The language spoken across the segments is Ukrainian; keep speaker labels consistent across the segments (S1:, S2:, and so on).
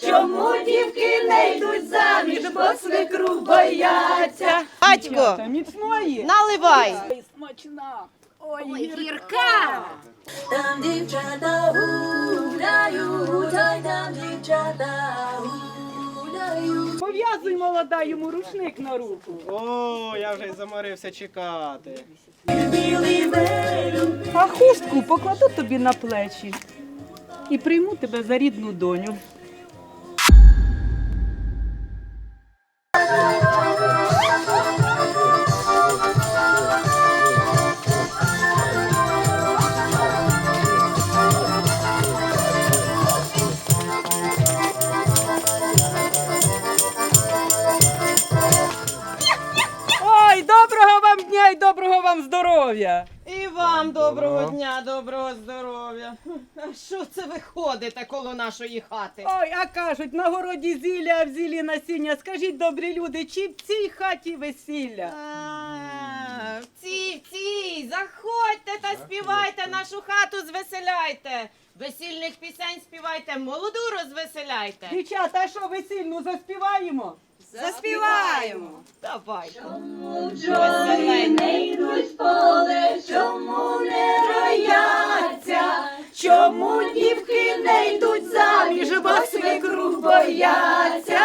S1: Чому дівки не йдуть заміж, бо свекрух бояться?
S2: Батько,
S3: Міцної.
S2: наливай.
S3: Смачна.
S1: Ой, гірка! Там дівчата гуляють, ой, там дівчата гуляють.
S3: Пов'язуй молода йому рушник на руку.
S4: О, я вже й заморився чекати.
S3: А хустку покладу тобі на плечі і прийму тебе за рідну доню. Ой, доброго вам дня і доброго вам здоров'я!
S2: Вам доброго дня, доброго здоров'я. А Що це ви ходите коло нашої хати?
S3: Ой, а кажуть, на городі зілля, а в зілі насіння. Скажіть, добрі люди, чи в цій хаті весілля?
S2: А, В цій, в цій, заходьте та співайте нашу хату, звеселяйте. Весільних пісень співайте, молоду розвеселяйте.
S3: Дівчата, а що весільну заспіваємо?
S2: Заспіваємо. Давай.
S1: Чому бджоли не йдуть в поле, чому не рояться? Чому дівки не йдуть заміж, бо свекрух бояться?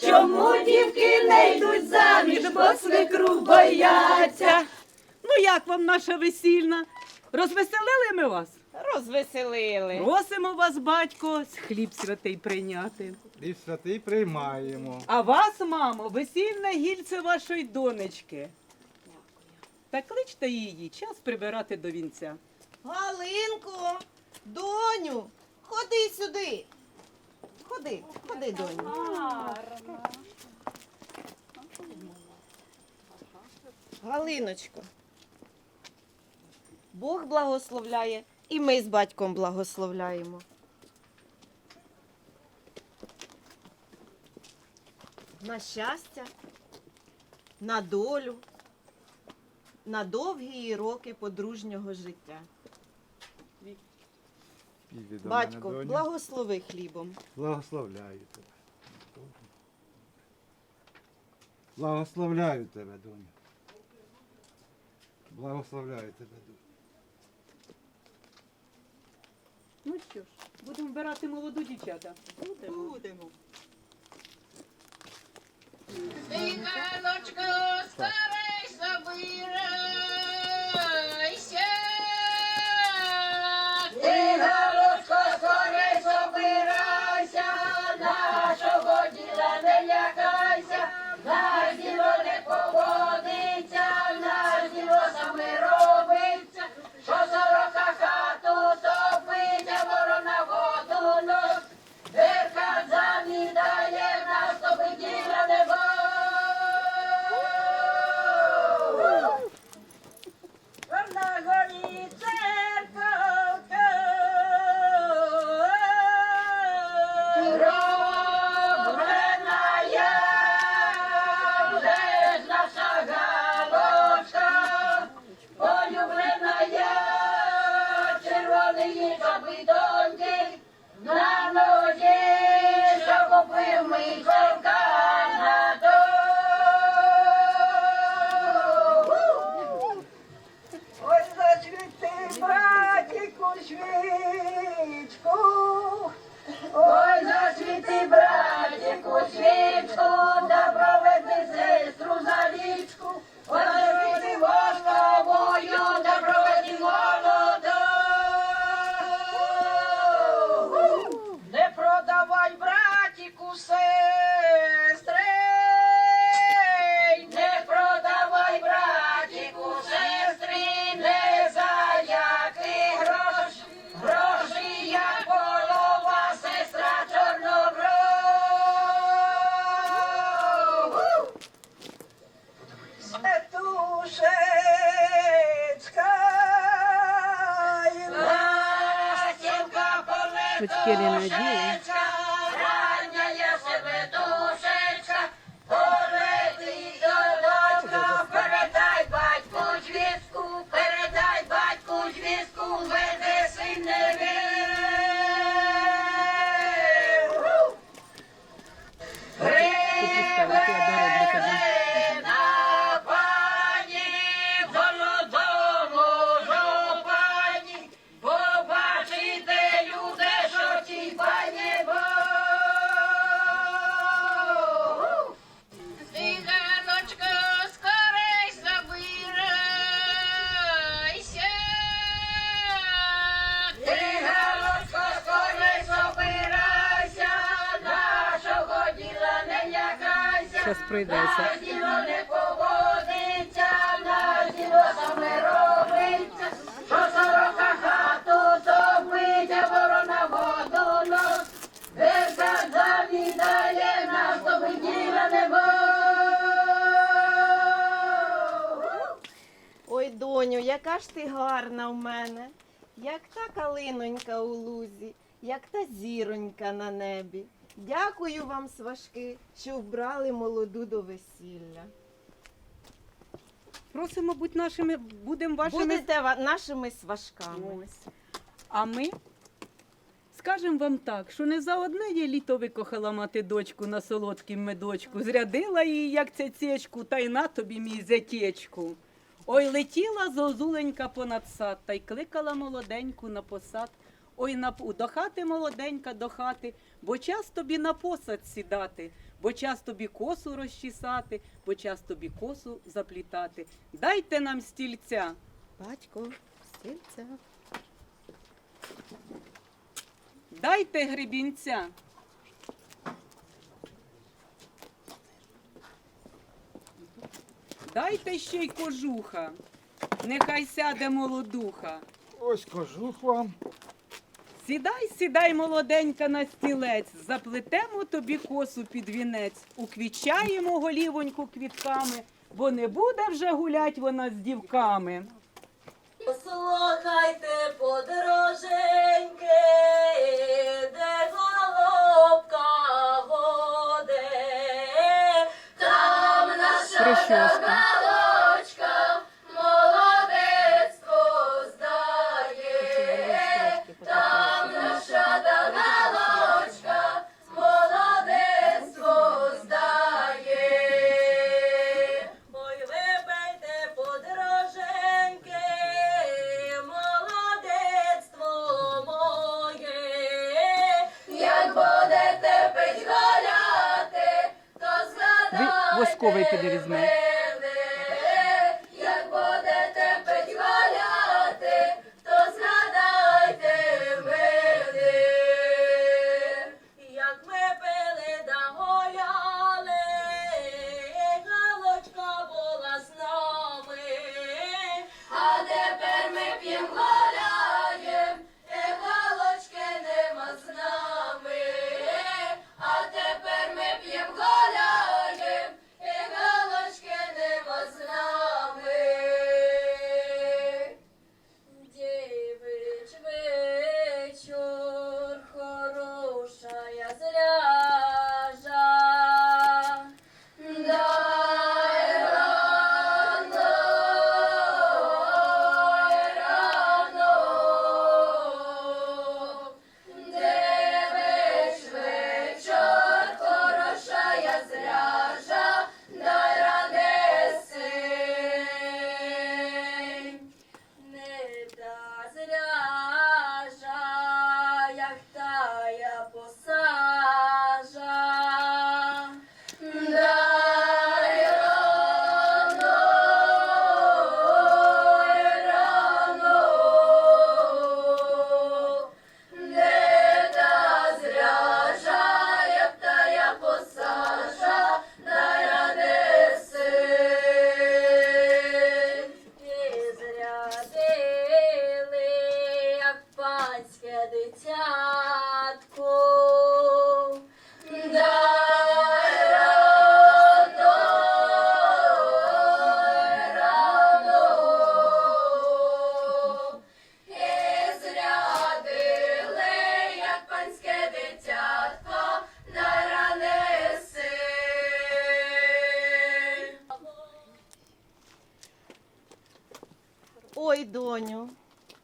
S1: Чому дівки не йдуть заміж, бо свекрух бояться?
S3: Ну як вам наша весільна? Розвеселили ми вас?
S2: Розвеселили.
S3: Просимо вас, батько, з хліб святий прийняти.
S4: І святий приймаємо.
S3: А вас, мамо, весільне гільце вашої донечки. Та кличте її, час прибирати до вінця.
S2: Галинко, доню, ходи сюди. Ходи, ходи, доню. Галиночко. Бог благословляє, і ми з батьком благословляємо. На щастя, на долю, на довгі роки подружнього життя. Батько,
S4: доню.
S2: благослови хлібом.
S4: Благословляю тебе. Благословляю тебе, доню. Благословляю тебе, доню.
S3: Ну що ж, будемо вбирати молоду дівчата. Будемо. Будемо.
S5: Михайлочко, старий собирайся.
S1: Галочко, скорей собирайся, нашого діла не лякайся, Yeah. Не було.
S2: Ой, доню, яка ж ти гарна в мене, як та калинонька у лузі, як та зіронька на небі. Дякую вам, сважки, що вбрали молоду до весілля.
S3: Просимо бути нашими, будемо вашими.
S2: Будете ва- нашими сважками.
S3: Ось. А ми скажемо вам так, що не за одне є літо викохала мати дочку на солодкім медочку, зрядила її, як цецечку, та й на тобі, мій зятєчку. Ой, летіла зозуленька понад сад, та й кликала молоденьку на посад. Ой, на, до хати молоденька, до хати, бо час тобі на посад сідати, бо час тобі косу розчісати, бо час тобі косу заплітати. Дайте нам стільця.
S2: Батько, стільця.
S3: Дайте гребінця. Дайте ще й кожуха. Нехай сяде молодуха.
S4: Ось кожух вам.
S3: Сідай, сідай, молоденька, на стілець, заплетемо тобі косу під вінець, уквічаємо голівоньку квітками, бо не буде вже гулять вона з дівками.
S1: Послухайте, подороженьки, де голубка воде, там наша
S3: Прищоска.
S1: escova aí pra eles, né? Ранеси.
S2: Ой, доню,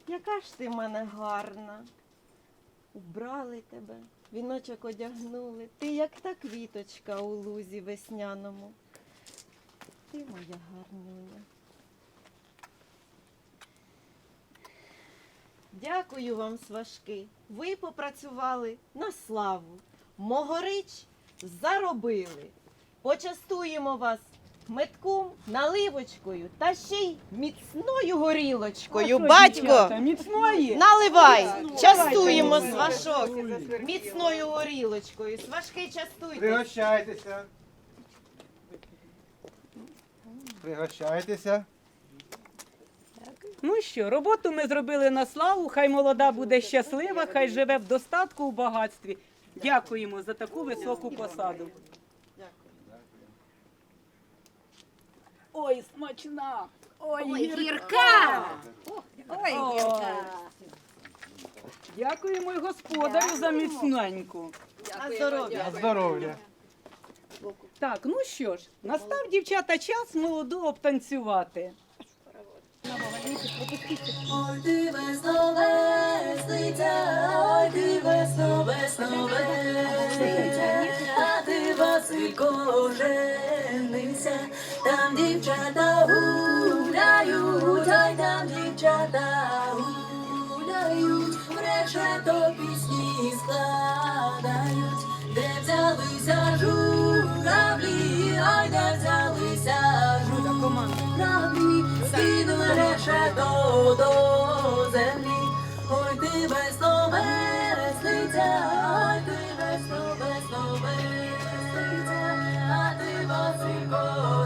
S2: яка ж ти в мене гарна. Убрали тебе, віночок одягнули. Ти як та квіточка у лузі весняному. Ти моя гарнюня. Дякую вам, сважки. Ви попрацювали на славу. Могорич заробили. Почастуємо вас метком, наливочкою та ще й міцною горілочкою.
S3: А
S2: Батько,
S3: міцної.
S2: наливай, частуємо
S3: Давайте,
S2: свашок міцною горілочкою. Сважки частуйте.
S4: Пригощайтеся. Пригощайтеся.
S3: Ну що, роботу ми зробили на славу. Хай молода буде щаслива, хай живе в достатку у багатстві. Дякуємо за таку високу посаду. Ой, смачна! Ой, Ой гірка!
S2: Ой,
S3: гірка. Дякуємо й господарю за міцненьку.
S2: А здоров'я.
S4: На здоров'я.
S3: Так, ну що ж, настав дівчата час молоду обтанцювати.
S6: Ой, ти весно весниться, ой, ти весно весно весниться, а ти Василько женився, там дівчата гуляють, ой, там дівчата гуляють, решето пісні складають, де взялися журавлі, ой, де взялися журавлі, скинули решето до землі, ой, ти весно весниця, ой, ти весно, весно весниця, а ти Василько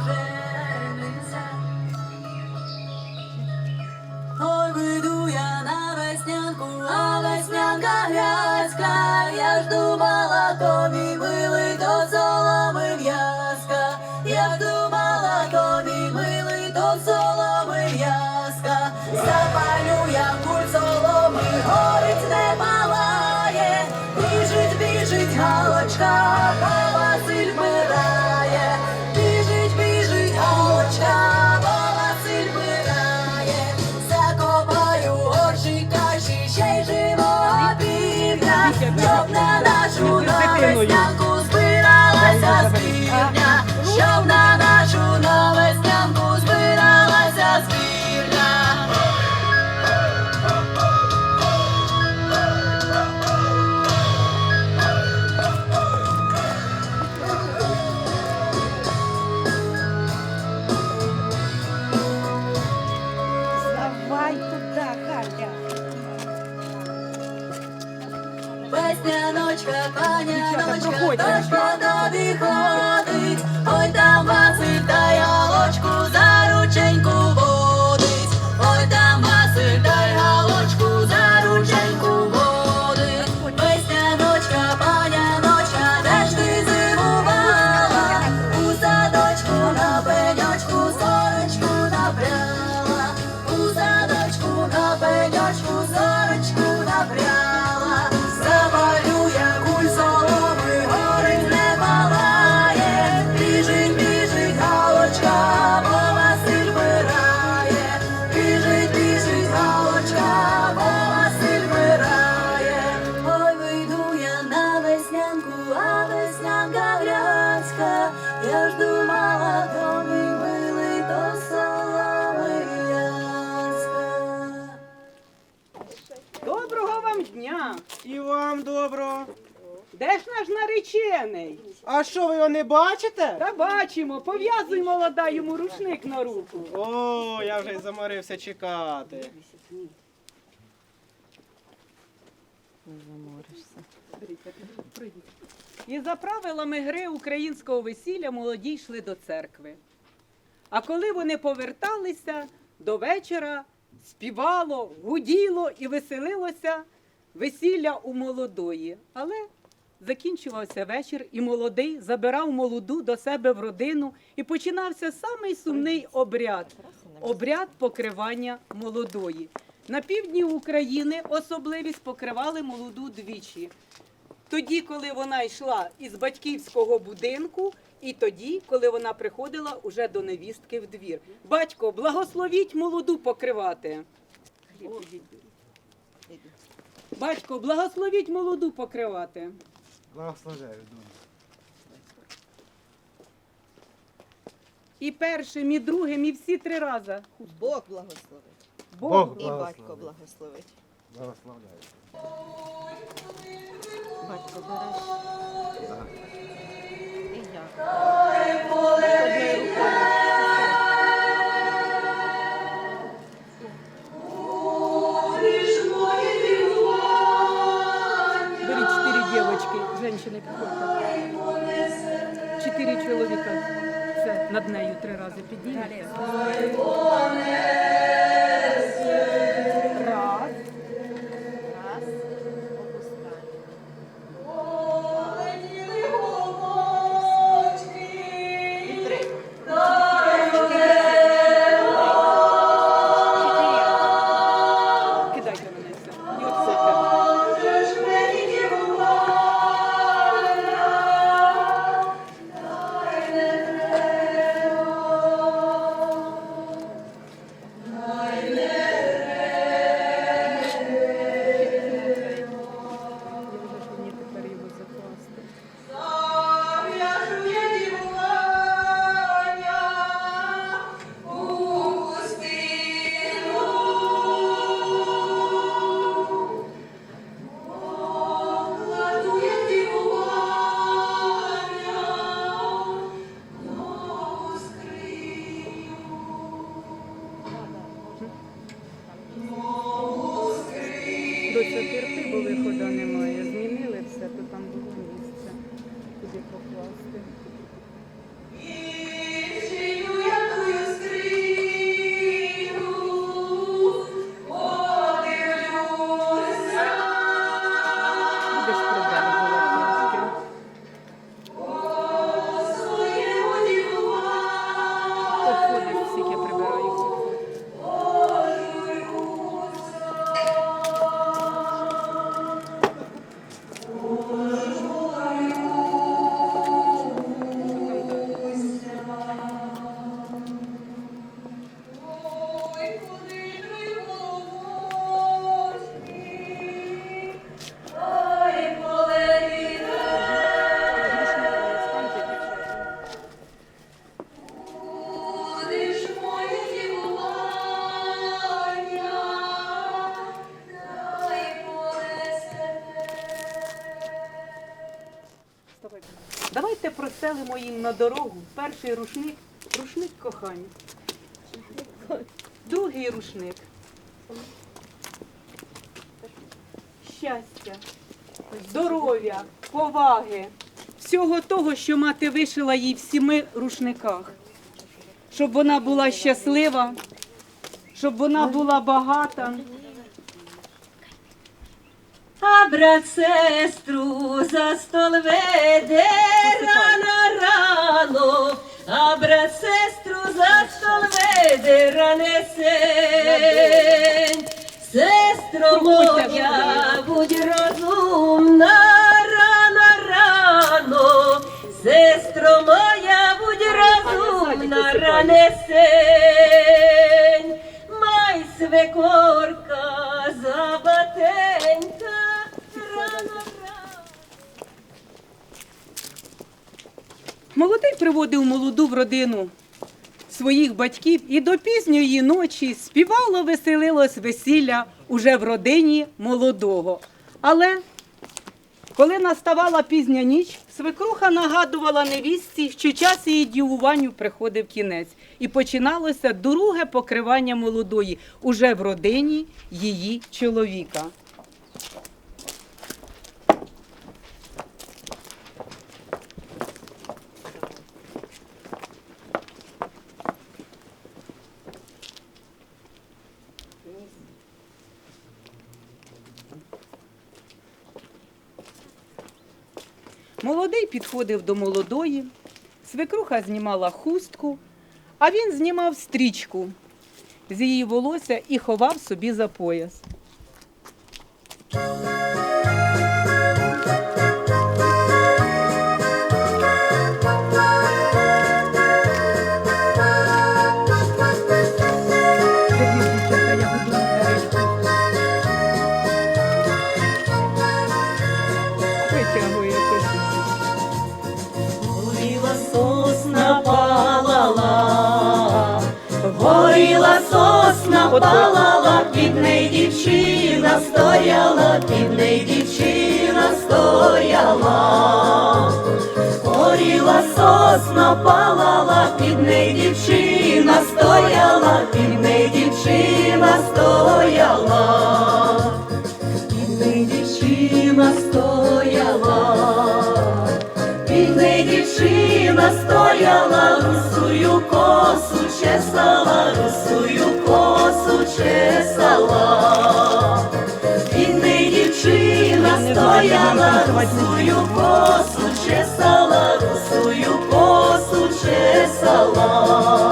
S3: наречений?
S7: А що ви його не бачите?
S3: Та бачимо, пов'язуй молода йому рушник на руку.
S7: О, я вже й заморився чекати.
S3: І за правилами гри українського весілля молоді йшли до церкви. А коли вони поверталися до вечора, співало, гуділо і веселилося весілля у молодої. Але закінчувався вечір, і молодий забирав молоду до себе в родину, і починався самий сумний обряд обряд покривання молодої. На півдні України особливість покривали молоду двічі тоді, коли вона йшла із батьківського будинку, і тоді, коли вона приходила уже до невістки в двір. Батько, благословіть молоду покривати. Батько, благословіть молоду покривати.
S4: Благословляю, думаю.
S3: І першим, і другим, і всі три рази.
S2: Бог благословить.
S4: Бог
S2: І батько благословить.
S4: Благословляю.
S2: Батько береш. І я.
S3: Беріть жінки, підходьте. Чотири чоловіка. Це над нею три рази піднімете. Простелимо їм на дорогу перший рушник, рушник кохання. Другий рушник. Щастя, здоров'я, поваги, всього того, що мати вишила їй в сіми рушниках. Щоб вона була щаслива, щоб вона була багата.
S6: А брат сестру за стол веде рано рано, а брат сестру за стол веде ранесень. Сестро моя, будь розумна, рано рано, сестро моя, будь розумна, ранесень. Май свекорка забатенька,
S3: Молодий приводив молоду в родину своїх батьків і до пізньої ночі співало, веселилось весілля уже в родині молодого. Але коли наставала пізня ніч, свекруха нагадувала невістці, що час її дівуванню приходив кінець, і починалося друге покривання молодої уже в родині її чоловіка. Молодий підходив до молодої, свекруха знімала хустку, а він знімав стрічку з її волосся і ховав собі за пояс.
S6: Стояла, під неї дівчина стояла. Горіла сосна палала, під неї дівчина стояла, під неї дівчина стояла. Під неї дівчина стояла. бідна дівчина стояла, русую косу чесала, русую косу чесала. Стояла, русую косу чесала, русую косу чесала.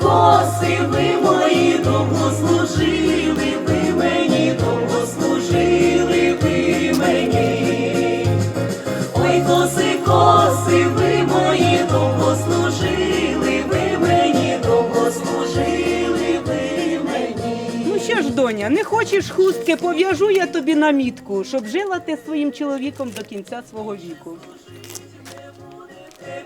S6: Коси, ви мої, довго служили ви мені, довго служили ви мені. Ой, коси, коси ви мої, довго служили ви мені, довго служили ви мені.
S3: Ну що ж, доня, не хочеш хустки, пов'яжу я тобі на мітку, щоб жила ти своїм чоловіком до кінця свого віку.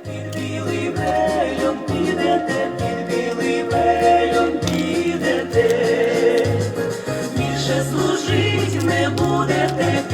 S6: Під білий велюм підете, під білий велюм підете, більше служить не будете,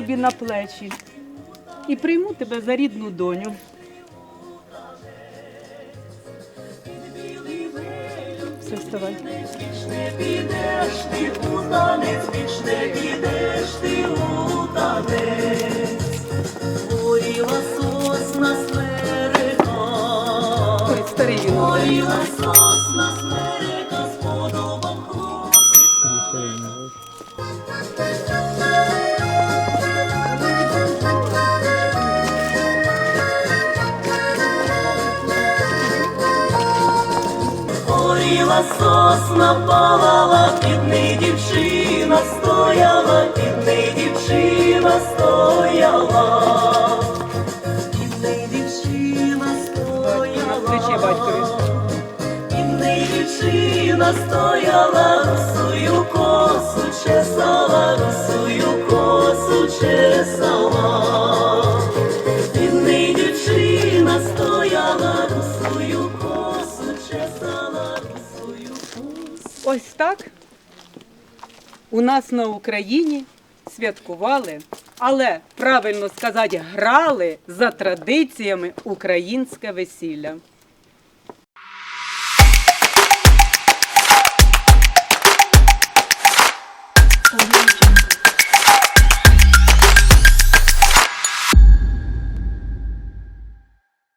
S3: тобі на плечі і прийму тебе за рідну доню. Все, вставай.
S6: Підеш ти у танець, більш підеш ти у танець. Горіла сосна смерека,
S3: Ой, старий він.
S6: горіла сосна сосна палала, під дівчина стояла, під дівчина стояла, під неї дівчина стояла, під неї дівчина стояла, русую косу чесала, русую косу чесала.
S3: У нас на Україні святкували, але правильно сказати, грали за традиціями українське весілля.